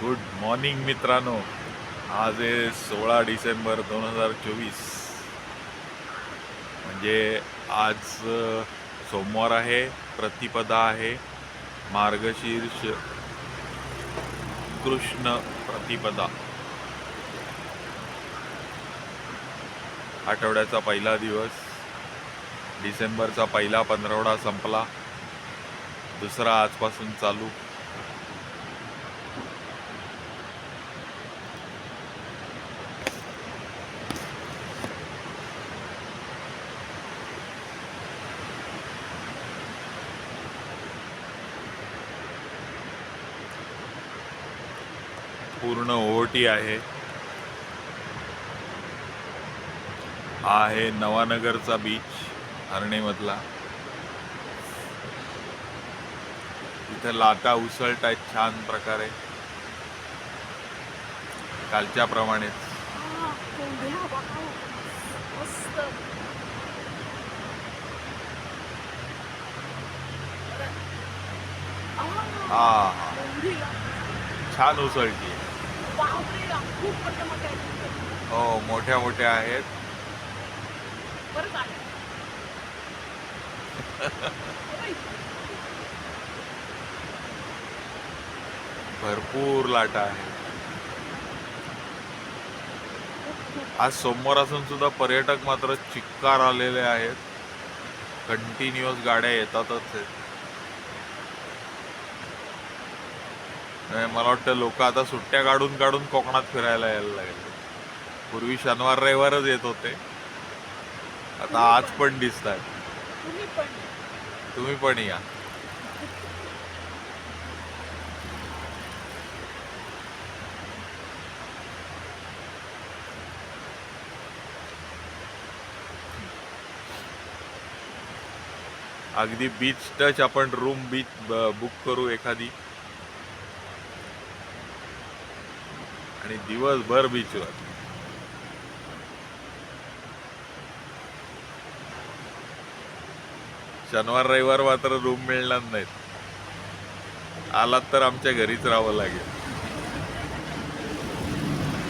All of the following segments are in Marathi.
गुड मॉर्निंग मित्रांनो. आज आहे सोळा डिसेंबर दोन हजार चोवीस. म्हणजे आज सोमवार आहे प्रतिपदा आहे मार्गशीर्ष कृष्ण प्रतिपदा. आठवड्याचा पहिला दिवस डिसेंबरचा पहिला पंधरवडा संपला दुसरा आजपासून चालू. पूर्ण ओहोटी आहे. हा आहे नवानगरचा बीच हरणेमधला. इथं लाटा उसळत आहेत छान प्रकारे. कालच्या प्रमाणेच. हा छान उसळती हो मोठ्या मोठ्या आहेत. भरपूर लाटा आहेत आज सोमवार असून सुद्धा पर्यटक मात्र चिक्कार आलेले आहेत. कंटिन्युअस गाड्या येतातच आहेत मला वाटतं लोक आता सुट्ट्या काढून काढून कोकणात फिरायला यायला लागले. पूर्वी शनिवार रविवारच येत होते. आता आज पण दिसत आहेत तुम्ही पण तुम्ही पण या. अगदी बीच टच आपण रूम बीच बुक करू एखादी. आणि दिवसभर बीचवर शनिवार रविवार मात्र रूम मिळणार नाहीत. आलात तर आमच्या घरीच राहावं लागेल.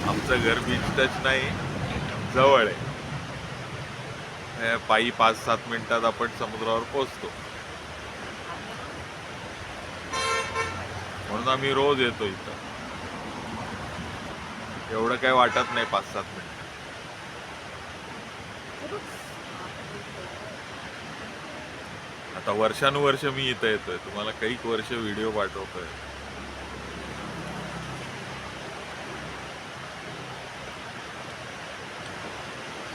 आमचं घर बीच टच नाही जवळ आहे. पायी पाच सात मिनिटात आपण समुद्रावर पोचतो म्हणून आम्ही रोज येतो इथं. एवढं काय वाटत नाही पाच सात मिनिट. आता वर्षानुवर्ष मी इथं येतोय. तुम्हाला काही वर्ष व्हिडिओ पाठवतोय.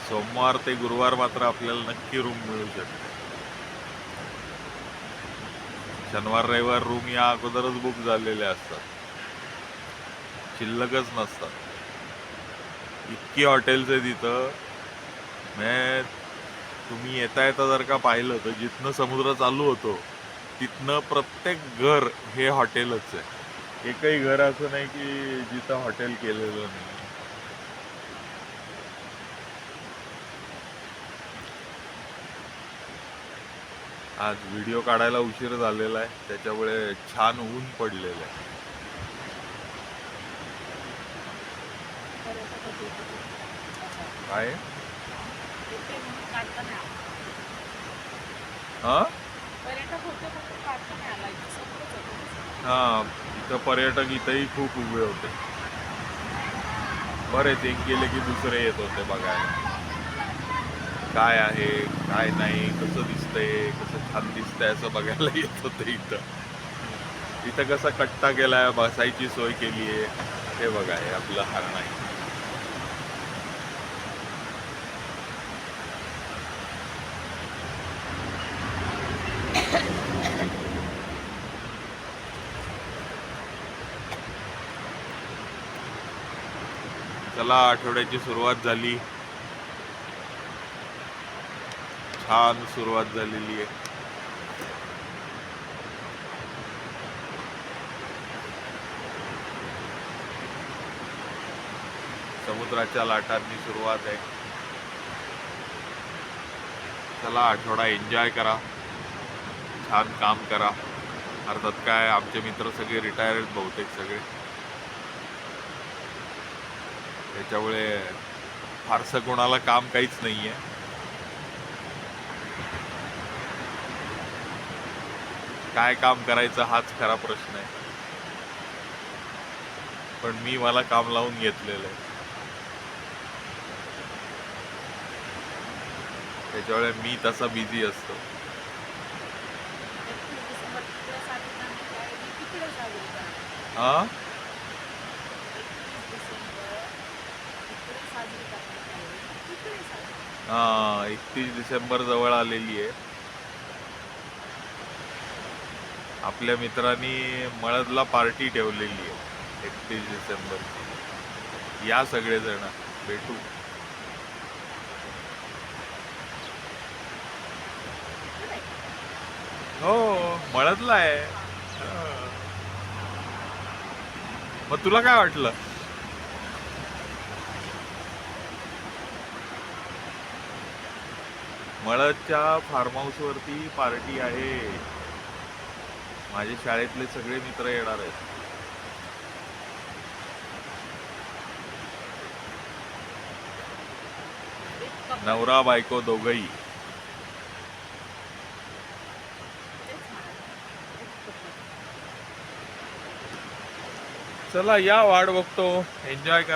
सोमवार ते गुरुवार मात्र आपल्याला नक्की रूम मिळू शकते. शनिवार रविवार रूम या अगोदरच बुक झालेले असतात. शिल्लकच नसतात. इतकी हॉटेल्स आहेत तिथं मॅ तुम्ही येता येता जर का पाहिलं तर जिथनं समुद्र चालू होतो तिथनं प्रत्येक घर हे हॉटेलच आहे. एकही घर असं नाही की जिथं हॉटेल केलेलं नाही. आज व्हिडिओ काढायला उशीर झालेला आहे त्याच्यामुळे छान ऊन पडलेलं आहे पर्यटकाची. काय येते म्हणून काढता नाही आला. हा पर्यटक होते म्हणून काढता नाही आला. इथे काय? हा? इथं पर्यटक इथंही खूप उभे होते. बरेच एक गेले की दुसरे येत होते बघायला. काय आहे काय नाही कसं दिसतंय कसं छान दिसतंय असं बघायला येत होते इथं. इथं कसा कट्टा केलाय बसायची सोय केली आहे हे बघा हे आपलं हरण आहे चला आठवड्याची सुरुवात झाली. छान सुरुवात झालेली आहे. समुद्राच्या लाटांनी सुरुवात आहे. चला आठवडा एन्जॉय करा. छान काम करा. अर्थात काय आमचे मित्र सगळे रिटायर आहेत बहुतेक सगळे. त्याच्यामुळे फारसं कोणाला काम काहीच नाहीये. काय काम करायचं हाच खरा प्रश्न आहे. पण मी मला काम लावून घेतलेलं आहे. त्याच्यामुळे मी तसा बिझी असतो. एकतीस हा एकतीस डिसेंबर जवळ आलेली आहे. आपल्या मित्रांनी मळदला पार्टी ठेवलेली आहे एकतीस डिसेंबर या सगळेजण भेटू. हो मळदला आहे. मग तुला काय वाटलं? मळदच्या फार्म हाऊस वरती पार्टी आहे. माझे शाळेतले सगळे मित्र येणार आहेत. नवरा बायको दोघही. चला या वाट बघतो. एन्जॉय करा.